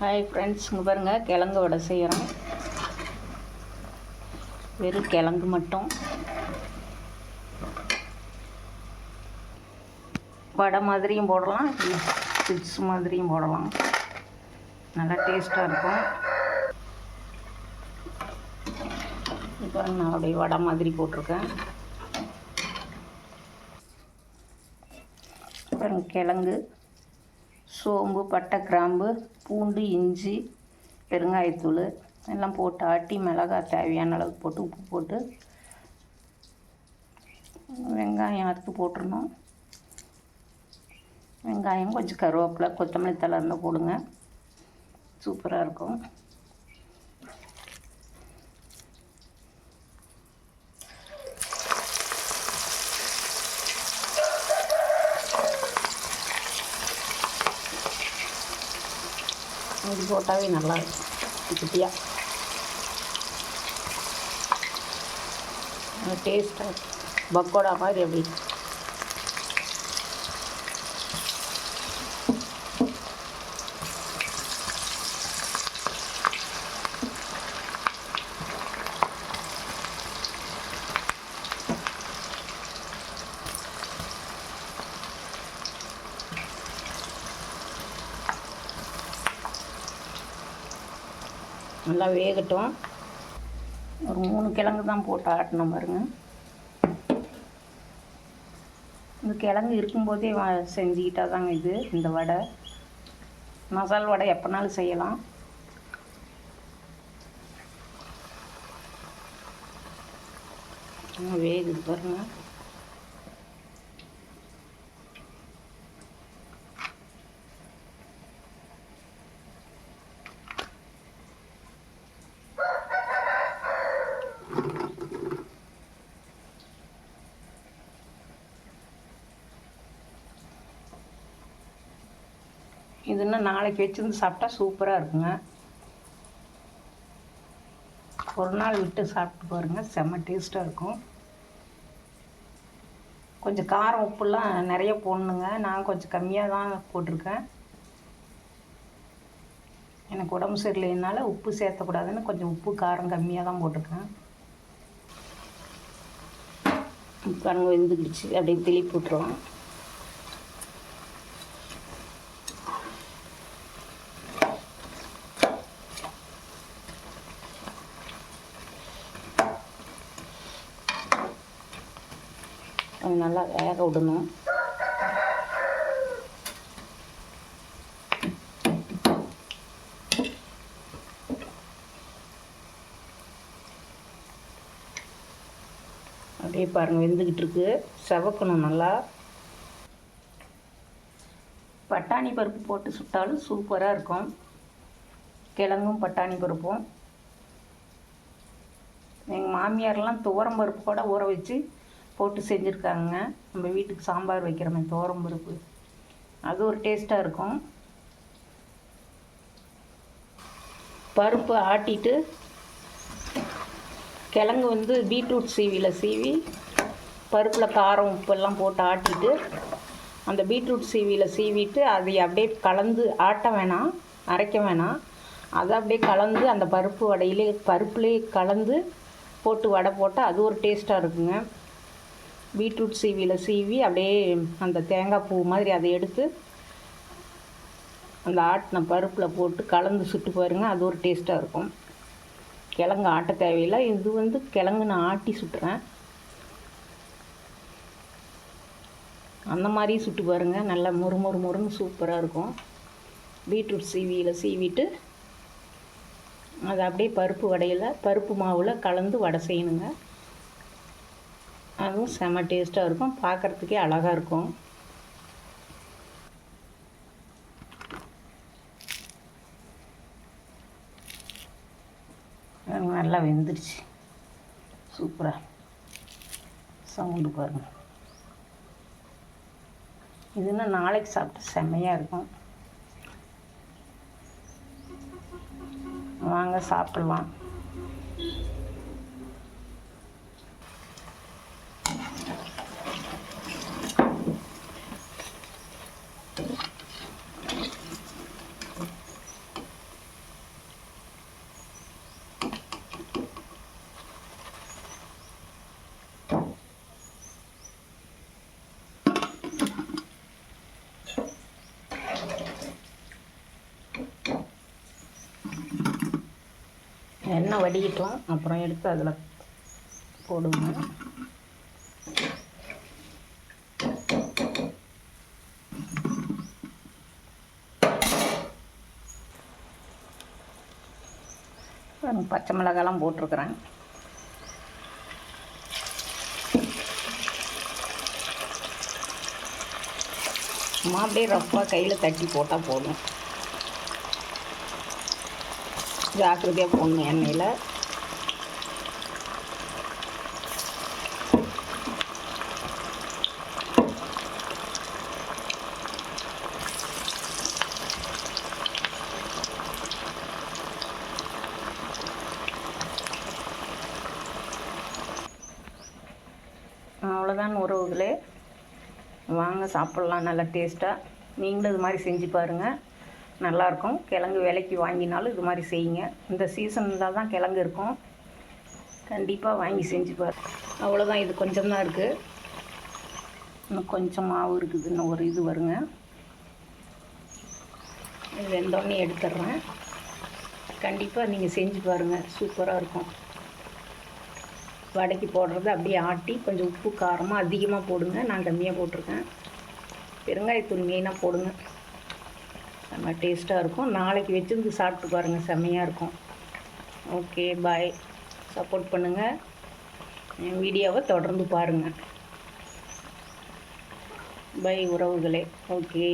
Hi friends இங்கே பாருங்கள் கிழங்கு வடை செய்கிறோம் வெறும் கிழங்கு மட்டும். வடை மாதிரியும் போடலாம் சிப்ஸ் மாதிரியும் போடலாம். நல்லா டேஸ்ட்டாக இருக்கும். இப்போ நான் அப்படியே வடை மாதிரி போட்டிருக்கேன். அப்புறம் கிழங்கு. சோம்பு பட்டை கிராம்பு பூண்டு இஞ்சி பெருங்காயத்தூள் எல்லாம் போட்டு ஆட்டி மிளகாய் தேவையான அளவுக்கு போட்டு உப்பு போட்டு வெங்காயம் அறுத்து போட்டுருணும் வெங்காயம் கொஞ்சம் கருவேப்பிலை கொத்தமல்லி தலை இருந்தால் போடுங்க. சூப்பராக இருக்கும். இது போட்டாவே நல்லா இருக்கும் குட்டியாக டேஸ்ட்டாக பக்கோடா மாதிரி அப்படி நல்லா வேகட்டும். ஒரு மூணு கிழங்கு தான் போட்டு ஆட்டினோம் பாருங்க. இந்த கிழங்கு இருக்கும்போதே வா செஞ்சுக்கிட்டா தாங்க இது இந்த வடை. மசால் வடை எப்போனாலும் செய்யலாம். வேகுது பாருங்கள் இது இன்னும் நாளைக்கு வச்சுருந்து சாப்பிட்டா சூப்பராக இருக்குங்க. ஒரு நாள் விட்டு சாப்பிட்டு பாருங்கள் செம்ம டேஸ்ட்டாக இருக்கும். கொஞ்சம் காரம் உப்புலாம் நிறைய போடணுங்க. நான் கொஞ்சம் கம்மியாக தான் போட்டிருக்கேன். எனக்கு உடம்பு சரியில்லைனால உப்பு சேர்த்தக்கூடாதுன்னு கொஞ்சம் உப்பு காரம் கம்மியாக தான் போட்டிருக்கேன். பாருங்க வெந்துக்கிடுச்சு அப்படியே திருப்பி விட்ருவோம் கொஞ்சம் நல்லா வேக விடணும். அப்படியே பாருங்கள் வெந்துக்கிட்டு இருக்கு. செவக்கணும் நல்லா. பட்டாணி பருப்பு போட்டு சுட்டாலும் சூப்பராக இருக்கும். கிழங்கும் பட்டாணி பருப்பும். எங்கள் மாமியார்லாம் துவரம் பருப்பு கூட ஊற வச்சு போட்டு செஞ்சுருக்காங்க. நம்ம வீட்டுக்கு சாம்பார் வைக்கிறோமே துவரம் பருப்பு. அது ஒரு டேஸ்ட்டாக இருக்கும். பருப்பு ஆட்டிட்டு கிழங்கு வந்து பீட்ரூட் சீவியில் சீவி பருப்பில் காரம் உப்பெல்லாம் போட்டு ஆட்டிட்டு அந்த பீட்ரூட் சீவியில் சீவிட்டு அதை அப்படியே கலந்து ஆட்ட வேணாம் அரைக்க வேணாம். அதை அப்படியே கலந்து அந்த பருப்பு வடையிலே பருப்புலேயே கலந்து போட்டு வடை போட்டால் அது ஒரு டேஸ்ட்டாக இருக்குங்க. பீட்ரூட் சீவியில் சீவி அப்படியே அந்த தேங்காய் பூ மாதிரி அதை எடுத்து அந்த ஆட்டின பருப்பில் போட்டு கலந்து சுட்டு பாருங்கள் அது ஒரு டேஸ்ட்டாக இருக்கும். கிழங்கு ஆட்ட தேவையில்லை இது வந்து கிழங்கு நான் ஆட்டி சுட்டுறேன். அந்த மாதிரி சுட்டு பாருங்கள் நல்லா மொறு மொறு மொறுன்னு சூப்பராக இருக்கும். பீட்ரூட் சீவியில் சீவிட்டு அதை அப்படியே பருப்பு வடையில் பருப்பு மாவில் கலந்து வடை செய்யணுங்க. அதுவும் செம டேஸ்ட்டாக இருக்கும். பார்க்குறதுக்கே அழகாக இருக்கும். நல்லா வெந்துருச்சு. சூப்பராக சவுண்டு பாருங்க. இதுன்னா நாளைக்கு சாப்பிட்டு செம்மையாக இருக்கும். வாங்க சாப்பிடலாம். எண்ணெய் வடிகட்டும். அப்புறம் எடுத்து அதில் போடுங்க பச்சை மிளகாலாம் போட்டிருக்கிறேன் சும்மா அப்படியே ரஃப்பாக கையில் தட்டி போட்டால் போதும். ஜாக்கிரதையாக போடணும் எண்ணெயில் அவ்வளோதான் உறவுகளே வாங்க சாப்பிட்லாம் நல்லா டேஸ்ட்டாக நீங்களும் இது மாதிரி செஞ்சு பாருங்கள் நல்லாயிருக்கும். கிழங்கு விலைக்கு வாங்கினாலும் இது மாதிரி செய்யுங்க. இந்த சீசனில் தான் கிழங்கு இருக்கும். கண்டிப்பாக வாங்கி செஞ்சு பாரு. அவ்வளோதான் இது கொஞ்சம் தான் இருக்குது இன்னும் கொஞ்சம் மாவு இருக்குது. இன்னும் ஒரு இது வருங்க. இது வெந்தோடனே எடுத்துடுறேன். கண்டிப்பாக நீங்கள் செஞ்சு பாருங்கள் சூப்பராக இருக்கும். வடைக்கு போடுறது அப்படியே ஆட்டி கொஞ்சம் உப்பு காரமாக அதிகமாக போடுங்க. நான் கம்மியாக போட்டிருக்கேன். பெருங்காயத்தூள் மெயினாக போடுங்க. நம்ம டேஸ்ட்டாக இருக்கும். நாளைக்கு வச்சிருந்து சாப்பிட்டு பாருங்கள் செம்மையாக இருக்கும். ஓகே பாய் சப்போர்ட் பண்ணுங்கள் என் வீடியோவை தொடர்ந்து பாருங்கள் பை உறவுகளே. ஓகே